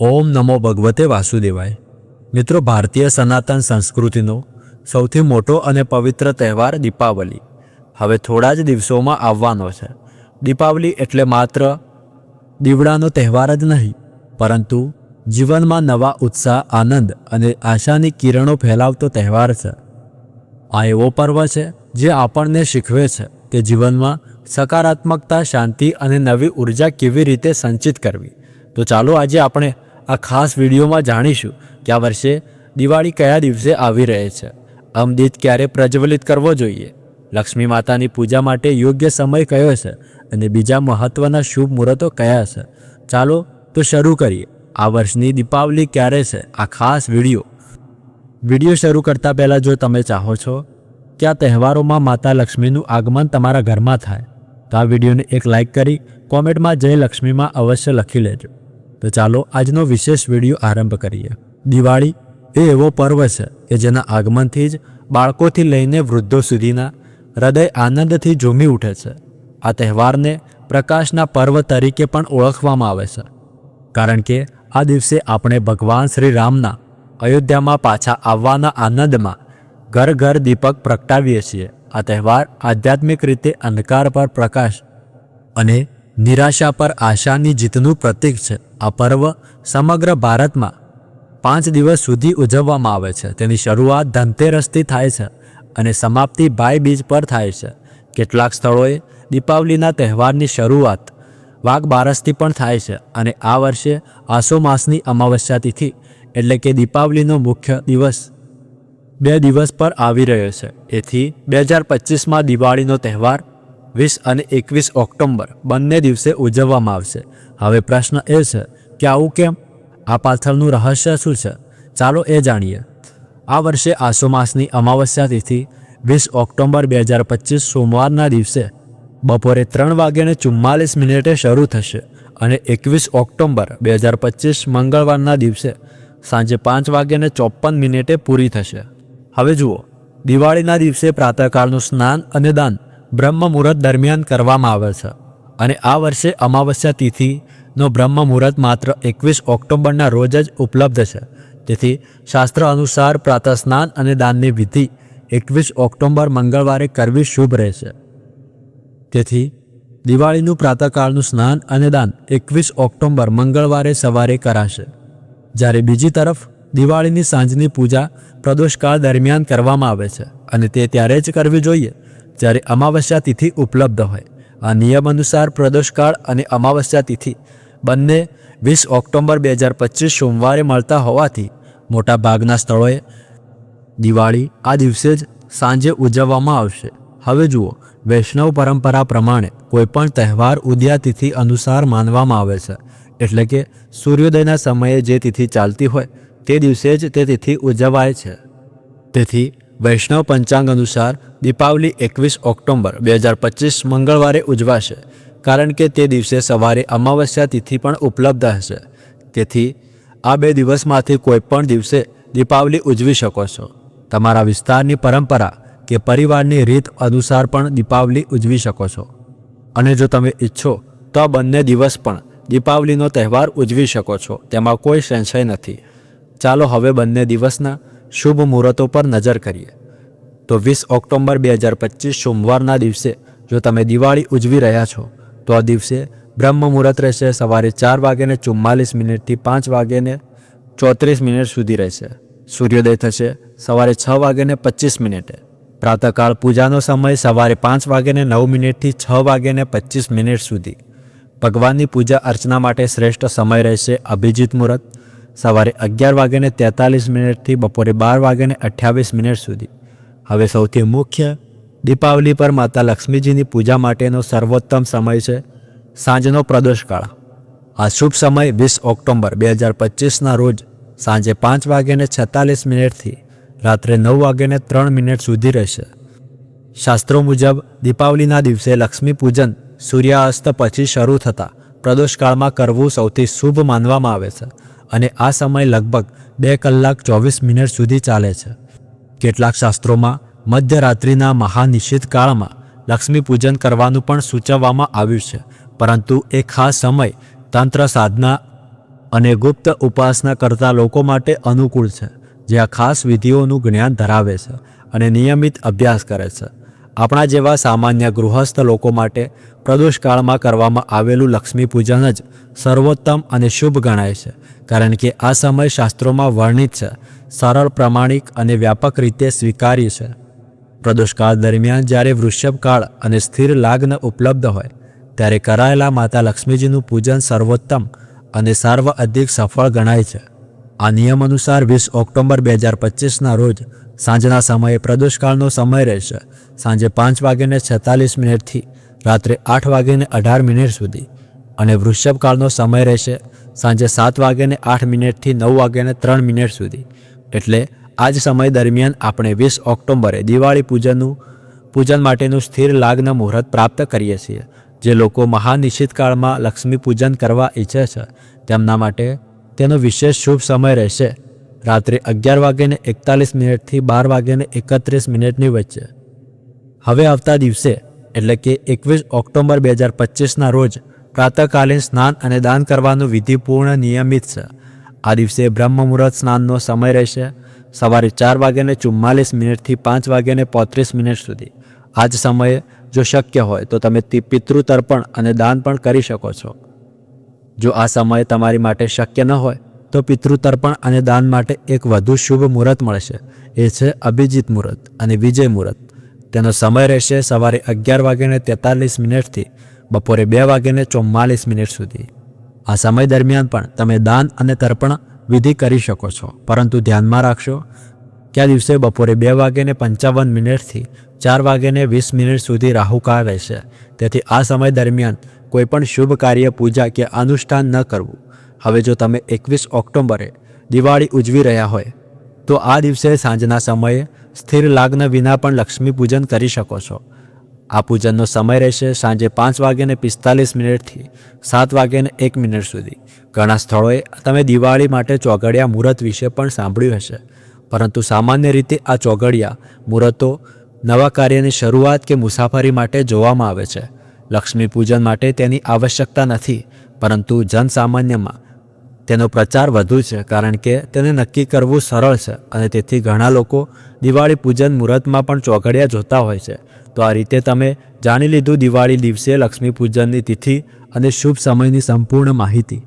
ઓમ નમો ભગવતે વાસુદેવાય. મિત્રો, ભારતીય સનાતન સંસ્કૃતિનો સૌથી મોટો અને પવિત્ર તહેવાર દીપાવલી. હવે થોડા જ દિવસોમાં આવવાનો છે. દીપાવલી એટલે માત્ર દીવડાનો તહેવાર જ નહીં, પરંતુ જીવનમાં નવા ઉત્સાહ, આનંદ અને આશાની કિરણો ફેલાવતો તહેવાર છે. આ એવો પર્વ છે જે આપણને શીખવે છે કે જીવનમાં સકારાત્મકતા, શાંતિ અને નવી ઊર્જા કેવી રીતે સંચિત કરવી. તો ચાલો આજે આપણે આ ખાસ વિડીયોમાં જાણીશું કે આ વર્ષે દિવાળી કયા દિવસે આવી રહે છે. અમદીત ક્યારે પ્રજ્વલિત કરવો જોઈએ? લક્ષ્મી માતાની પૂજા માટે યોગ્ય સમય કયો છે? અને બીજા મહત્ત્વના શુભ મુહૂર્તો કયા છે? ચાલો તો શરૂ કરીએ. આ વર્ષની દીપાવલી ક્યારે છે? આ ખાસ વીડિયો. વીડિયો શરૂ કરતાં પહેલાં જો તમે ચાહો છો કે આ તહેવારોમાં માતા લક્ષ્મીનું આગમન તમારા ઘરમાં થાય, તો આ વિડીયોને એક લાઇક કરી કોમેન્ટમાં જય લક્ષ્મીમાં અવશ્ય લખી લેજો. તો ચાલો આજનો વિશેષ વીડિયો આરંભ કરીએ. દિવાળી એ એવો પર્વ છે કે જેના આગમનથી જ બાળકોથી લઈને વૃદ્ધો સુધીના હૃદય આનંદથી ઝૂમી ઉઠે છે. આ તહેવારને પ્રકાશના પર્વ તરીકે પણ ઓળખવામાં આવે છે. કારણ કે આ દિવસે આપણે ભગવાન શ્રી રામના અયોધ્યામાં પાછા આવવાના આનંદમાં ઘર ઘર દીપક પ્રગટાવીએ છીએ. આ તહેવાર આધ્યાત્મિક રીતે અંધકાર પર પ્રકાશ અને નિરાશા પર આશાની જીતનું પ્રતીક છે. આ પર્વ સમગ્ર ભારતમાં પાંચ દિવસ સુધી ઉજવવામાં આવે છે. તેની શરૂઆત ધનતેરસથી થાય છે અને સમાપ્તિ ભાઈ બીજ પર થાય છે. કેટલાક સ્થળોએ દીપાવલીના તહેવારની શરૂઆત વાઘ બારસથી પણ થાય છે અને આ વર્ષે આસો માસની અમાવસ્યા તિથિ એટલે કે દીપાવલીનો મુખ્ય દિવસ બે દિવસ પર આવી રહ્યો છે. એથી બે હજાર પચીસમાં દિવાળીનો તહેવાર વીસ અને એકવીસ ઓક્ટોબર બંને દિવસે ઉજવવામાં આવશે. હવે પ્રશ્ન એ છે કે આવું કેમ? આ પાછળનું રહસ્ય શું છે? ચાલો એ જાણીએ. આ વર્ષે આસો માસની અમાવસ્યા તિથિ વીસ ઓક્ટોબર બે હજાર પચીસ સોમવારના દિવસે બપોરે ત્રણ વાગ્યાને ચુમ્માલીસ મિનિટે શરૂ થશે અને એકવીસ ઓક્ટોબર બે હજાર પચીસ મંગળવારના દિવસે સાંજે પાંચ વાગ્યાને ચોપન મિનિટે પૂરી થશે. હવે જુઓ, દિવાળીના દિવસે પ્રાતઃકાળનું સ્નાન અને દાન બ્રહ્મ મુહૂર્ત દરમિયાન કરવામાં આવે છે અને આ વર્ષે અમાવસ્યા તિથિનો બ્રહ્મ મુહૂર્ત માત્ર એકવીસ ઓક્ટોબરના રોજ જ ઉપલબ્ધ છે. તેથી શાસ્ત્ર અનુસાર પ્રાતઃ સ્નાન અને દાનની વિધિ એકવીસ ઓક્ટોબર મંગળવારે કરવી શુભ રહેશે. તેથી દિવાળીનું પ્રાતઃકાળનું સ્નાન અને દાન એકવીસ ઓક્ટોબર મંગળવારે સવારે કરાશે. જ્યારે બીજી તરફ દિવાળીની સાંજની પૂજા પ્રદોષકાળ દરમિયાન કરવામાં આવે છે અને તે ત્યારે જ કરવી જોઈએ જ્યારે અમાવસ્યા તિથિ ઉપલબ્ધ હોય. આ નિયમ અનુસાર પ્રદોષકાળ અને અમાવસ્યા તિથિ બંને વીસ ઓક્ટોબર બે હજાર પચીસ સોમવારે મળતા હોવાથી મોટા ભાગના સ્થળોએ દિવાળી આ દિવસે જ સાંજે ઉજવવામાં આવશે. હવે જુઓ, વૈષ્ણવ પરંપરા પ્રમાણે કોઈપણ તહેવાર ઉદયા તિથિ અનુસાર માનવામાં આવે છે. એટલે કે સૂર્યોદયના સમયે જે તિથિ ચાલતી હોય, તે દિવસે જ તે તિથિ ઉજવાય છે. તેથી વૈષ્ણવ પંચાંગ અનુસાર દીપાવલી એકવીસ ઓક્ટોબર બે હજાર પચીસ મંગળવારે ઉજવાશે, કારણ કે તે દિવસે સવારે અમાવસ્યા તિથિ પણ ઉપલબ્ધ હશે. તેથી, આ બે દિવસમાંથી કોઈ પણ દિવસે દીપાવલી ઉજવી શકો છો. તમારા વિસ્તારની પરંપરા કે પરિવારની રીત અનુસાર પણ દીપાવલી ઉજવી શકો છો. અને જો તમે ઈચ્છો, તો આ બંને દિવસ પણ દીપાવલીનો તહેવાર ઉજવી શકો છો, તેમાં કોઈ સંશય નથી. ચાલો હવે બંને દિવસના શુભ મુહૂર્તો પર નજર કરીએ. તો વીસ ઓક્ટોબર બે હજાર પચીસ સોમવારના દિવસે જો તમે દિવાળી ઉજવી રહ્યા છો, તો આ દિવસે બ્રહ્મ મુહૂર્ત રહેશે. સવારે ચાર વાગ્યાને ચુમ્માલીસ મિનિટથી પાંચ વાગ્યાને ચોત્રીસ મિનિટ સુધી રહેશે. સૂર્યોદય થશે સવારે છ વાગ્યાને પચીસ મિનિટે. પ્રાતઃકાળ પૂજાનો સમય સવારે પાંચ વાગ્યાને નવ મિનિટથી છ વાગ્યાને પચીસ મિનિટ સુધી. ભગવાનની પૂજા અર્ચના માટે શ્રેષ્ઠ સમય રહેશે અભિજીત મુહૂર્ત. સવારે અગિયાર વાગ્યાને તેતાલીસ મિનિટથી બપોરે બાર વાગ્યાને અઠ્યાવીસ મિનિટ સુધી. હવે સૌથી મુખ્ય, દીપાવલી પર માતા લક્ષ્મીજીની પૂજા માટેનો સર્વોત્તમ સમય છે સાંજનો પ્રદોષકાળ આ શુભ સમય વીસ ઓક્ટોબર બે હજાર પચીસના રોજ સાંજે પાંચ વાગ્યાને છેતાલીસ મિનિટથી રાત્રે નવ વાગ્યાને ત્રણ મિનિટ સુધી રહેશે. શાસ્ત્રો મુજબ, દીપાવલીના દિવસે લક્ષ્મી પૂજન સૂર્યાસ્ત પછી શરૂ થતાં પ્રદોષકાળમાં કરવું સૌથી શુભ માનવામાં આવે છે અને આ સમય લગભગ બે કલાક ચોવીસ મિનિટ સુધી ચાલે છે. કેટલાક શાસ્ત્રોમાં મધ્યરાત્રિના મહાનિશ્ચિત કાળમાં લક્ષ્મી પૂજન કરવાનું પણ સૂચવવામાં આવ્યું છે. પરંતુ એ ખાસ સમય તંત્ર સાધના અને ગુપ્ત ઉપાસના કરતા લોકો માટે અનુકૂળ છે, જે આ ખાસ વિધિઓનું જ્ઞાન ધરાવે છે અને નિયમિત અભ્યાસ કરે છે. આપણા જેવા સામાન્ય ગૃહસ્થ લોકો માટે પ્રદોષકાળમાં કરવામાં આવેલું લક્ષ્મી પૂજન જ સર્વોત્તમ અને શુભ ગણાય છે. કારણ કે આ સમય શાસ્ત્રોમાં વર્ણિત છે, સરળ, પ્રમાણિક અને વ્યાપક રીતે સ્વીકાર્ય છે. પ્રદોષકાળ દરમિયાન જ્યારે વૃષભકાળ અને સ્થિર લાગ્ન ઉપલબ્ધ હોય, ત્યારે કરાયેલા માતા લક્ષ્મીજીનું પૂજન સર્વોત્તમ અને સર્વ અધિક સફળ ગણાય છે. આ નિયમ અનુસાર વીસ ઓક્ટોબર બે હજાર પચીસના રોજ સાંજના સમયે પ્રદોષકાળનો સમય રહેશે. સાંજે પાંચ વાગ્યાને છેતાલીસ મિનિટથી રાત્રે આઠ વાગ્યાને અઢાર મિનિટ સુધી અને વૃષભકાળનો સમય રહેશે સાંજે સાત વાગ્યાને આઠ મિનિટથી નવ વાગ્યાને ત્રણ મિનિટ સુધી. એટલે આ જ સમય દરમિયાન આપણે વીસ ઓક્ટોબરે દિવાળી પૂજનનું પૂજન માટેનું સ્થિર લાગ્ન મુહૂર્ત પ્રાપ્ત કરીએ છીએ, જે લોકો મહાનિશ્ચિત કાળમાં લક્ષ્મી પૂજન કરવા ઈચ્છે છે. તેમના માટે તેનો વિશેષ શુભ સમય રહેશે. રાત્રે અગિયાર વાગ્યાને એકતાલીસ મિનિટથી બાર વાગ્યાને એકત્રીસ મિનિટની વચ્ચે. હવે આવતા દિવસે, એટલે કે એકવીસ ઓક્ટોબર બે હજાર પચીસના રોજ પ્રાતઃકાલીન સ્નાન અને દાન કરવાનું વિધિપૂર્ણ નિયમિત છે. આ દિવસે બ્રહ્મ મુહૂર્ત સ્નાનનો સમય રહેશે. સવારે ચાર વાગ્યાને ચુમ્માલીસ મિનિટથી પાંચ વાગ્યાને પોત્રીસ મિનિટ સુધી. આ જ સમયે જો શક્ય હોય તો તમે પિતૃ તર્પણ અને દાન પણ કરી શકો છો. જો આ સમય તમારી માટે શક્ય ન હોય, તો પિતૃતર્પણ અને દાન માટે એક વધુ શુભ મુહૂર્ત મળશે. એ છે અભિજીત મુહૂર્ત અને વિજય મુહૂર્ત. તેનો સમય રહેશે સવારે અગિયાર વાગ્યાને તેતાલીસ મિનિટથી બપોરે બે વાગ્યાને ચુમ્માલીસ મિનિટ સુધી. આ સમય દરમિયાન પણ તમે દાન અને તર્પણ વિધિ કરી શકો છો. પરંતુ ધ્યાનમાં રાખશો કે આ દિવસે બપોરે બે વાગ્યાને પંચાવન મિનિટથી ચાર વાગ્યાને વીસ મિનિટ સુધી રાહુકાળ રહેશે તેથી આ સમય દરમિયાન કોઈપણ શુભ કાર્ય, પૂજા કે અનુષ્ઠાન ન કરવું. હવે જો તમે એકવીસ ઓક્ટોબરે દિવાળી ઉજવી રહ્યા હોય, તો આ દિવસે સાંજના સમયે સ્થિર લાગ્ન વિના પણ લક્ષ્મી પૂજન કરી શકો છો. આ પૂજનનો સમય રહેશે સાંજે પાંચ વાગ્યાને પિસ્તાલીસ મિનિટથી સાત વાગ્યાને એક મિનિટ સુધી. ઘણા સ્થળોએ તમે દિવાળી માટે ચોઘડિયા મુહૂર્ત વિશે પણ સાંભળ્યું હશે. પરંતુ સામાન્ય રીતે આ ચોઘડિયા મુહૂર્તો નવા કાર્યની શરૂઆત કે મુસાફરી માટે જોવામાં આવે છે. લક્ષ્મી પૂજન માટે તેની આવશ્યકતા નથી, પરંતુ જનસામાન્યમાં તેનો પ્રચાર વધુ છે કારણ કે તેને નક્કી કરવું સરળ છે અને તેથી ઘણા લોકો દિવાળી પૂજન મુહૂર્તમાં પણ ચોઘડિયા જોતા હોય છે. તો આ રીતે તમે જાણી લીધું દિવાળી દિવસે લક્ષ્મી પૂજનની તિથિ અને શુભ સમયની સંપૂર્ણ માહિતી.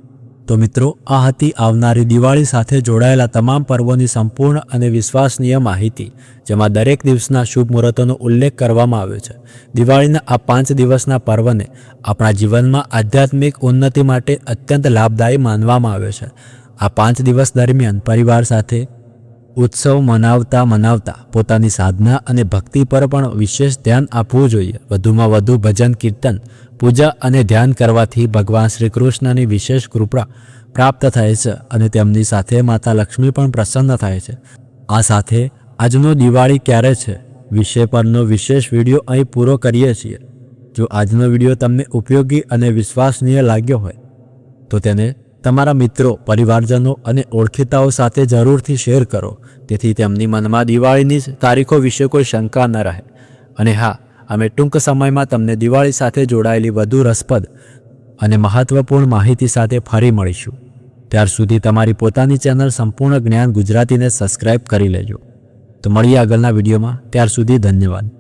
તો મિત્રો, આ હતી આવનારી દિવાળી સાથે જોડાયેલા તમામ પર્વોની સંપૂર્ણ અને વિશ્વસનીય માહિતી, જેમાં દરેક દિવસના શુભ મુહૂર્તોનો ઉલ્લેખ કરવામાં આવ્યો છે. દિવાળીના આ પાંચ દિવસના પર્વને આપણા જીવનમાં આધ્યાત્મિક ઉન્નતિ માટે અત્યંત લાભદાયી માનવામાં આવ્યો છે. આ પાંચ દિવસ દરમિયાન પરિવાર સાથે ઉત્સવ મનાવતા મનાવતા પોતાની સાધના અને ભક્તિ પર પણ વિશેષ ધ્યાન આપવું જોઈએ. વધુમાં વધુ ભજન, કીર્તન, પૂજા અને ધ્યાન કરવાથી ભગવાન શ્રી કૃષ્ણની વિશેષ કૃપા પ્રાપ્ત થાય છે અને તેમની સાથે માતા લક્ષ્મી પણ પ્રસન્ન થાય છે. આ સાથે આજનો દિવાળી ક્યારે છે? વિષય પરનો વિશેષ વીડિયો અહીં પૂરો કરીએ છીએ. જો આજનો વીડિયો તમને ઉપયોગી અને વિશ્વસનીય લાગ્યો હોય, તો તેને તમારા મિત્રો, પરિવારજનો અને ઓળખીતાઓ સાથે જરૂરથી શેર કરો. તેથી તેમની મનમાં દિવાળીની તારીખો વિશે કોઈ શંકા ન રહે. અને હા, અમે ટૂંક સમયમાં તમને દિવાળી સાથે જોડાયેલી વધુ રસપ્રદ અને મહત્વપૂર્ણ માહિતી સાથે ફરી મળીશું. ત્યાર સુધી તમારી પોતાની ચેનલ સંપૂર્ણ જ્ઞાન ગુજરાતીને સબસ્ક્રાઇબ કરી લેજો. તો મળીએ આગળના વિડીયોમાં. ત્યાર સુધી ધન્યવાદ.